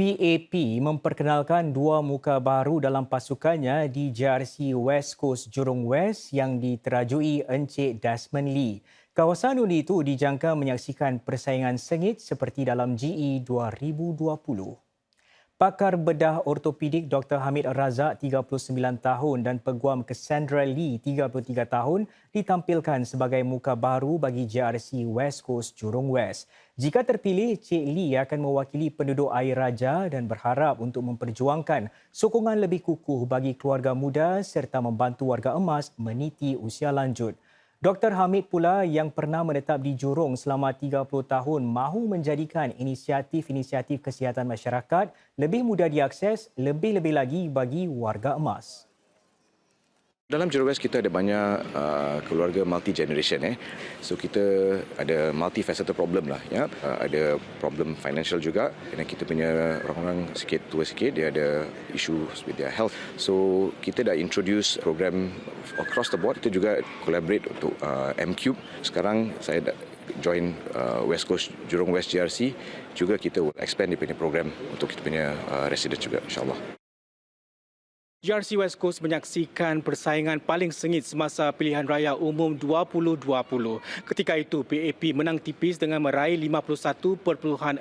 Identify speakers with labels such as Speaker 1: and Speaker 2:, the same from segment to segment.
Speaker 1: PAP memperkenalkan dua muka baru dalam pasukannya di JRC West Coast Jurong West yang diterajui Encik Desmond Lee. Kawasan undi itu dijangka menyaksikan persaingan sengit seperti dalam GE 2020. Pakar bedah ortopedik Dr. Hamid Razak 39 tahun dan peguam Cassandra Lee 33 tahun ditampilkan sebagai muka baru bagi JRC West Coast Jurong West. Jika terpilih, Cik Lee akan mewakili penduduk air raja dan berharap untuk memperjuangkan sokongan lebih kukuh bagi keluarga muda serta membantu warga emas meniti usia lanjut. Dr. Hamid pula yang pernah menetap di Jurong selama 30 tahun mahu menjadikan inisiatif-inisiatif kesihatan masyarakat lebih mudah diakses lebih-lebih lagi bagi warga emas.
Speaker 2: Dalam Jurong West kita ada banyak uh, keluarga multi generation eh. So kita ada multi faceted problem lah ya. Uh, ada problem financial juga dan kita punya orang-orang sikit tua sikit dia ada isu with their health. So kita dah introduce program across the board kita juga collaborate untuk uh, M-Cube. Sekarang saya dah join uh, West Coast Jurong West GRC juga kita will expand dia punya program untuk kita punya uh, resident juga insyaallah.
Speaker 3: GRC West Coast menyaksikan persaingan paling sengit semasa pilihan raya umum 2020. Ketika itu, PAP menang tipis dengan meraih 51.69%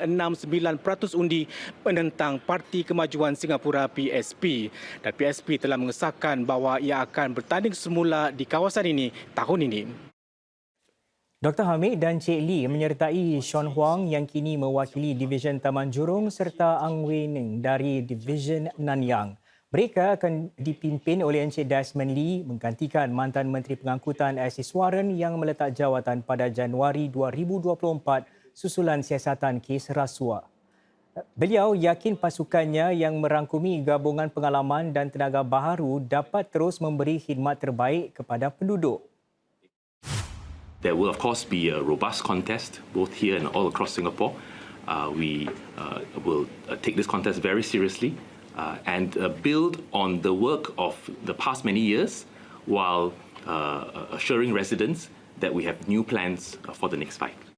Speaker 3: undi menentang Parti Kemajuan Singapura PSP. Dan PSP telah mengesahkan bahawa ia akan bertanding semula di kawasan ini tahun ini.
Speaker 1: Dr. Hamid dan Cik Lee menyertai Sean Huang yang kini mewakili Division Taman Jurong serta Ang Wei Ning dari Division Nanyang. Mereka akan dipimpin oleh Encik Desmond Lee menggantikan mantan Menteri Pengangkutan Asis Warren yang meletak jawatan pada Januari 2024 susulan siasatan kes rasuah. Beliau yakin pasukannya yang merangkumi gabungan pengalaman dan tenaga baharu dapat terus memberi khidmat terbaik kepada penduduk.
Speaker 4: There will of course be a robust contest both here and all across Singapore. Uh, we uh, will uh, take this contest very seriously and uh, build on the work of the past many years while uh, assuring residents that we have new plans for the next fight.